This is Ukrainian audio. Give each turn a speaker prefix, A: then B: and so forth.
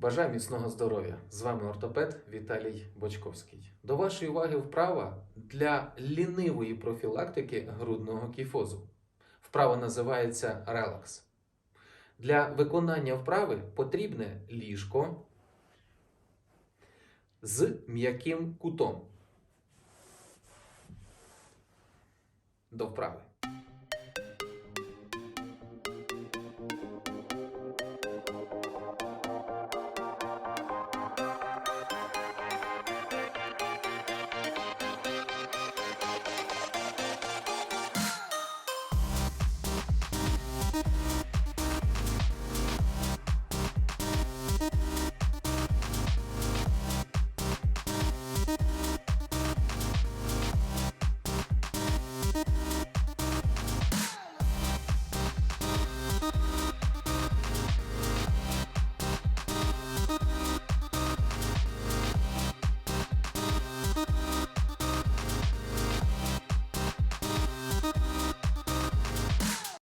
A: Бажаю міцного здоров'я! З вами ортопед Віталій Бочковський. До вашої уваги вправа для лінивої профілактики грудного кіфозу. Вправа називається релакс. Для виконання вправи потрібне ліжко з м'яким кутом. До вправи.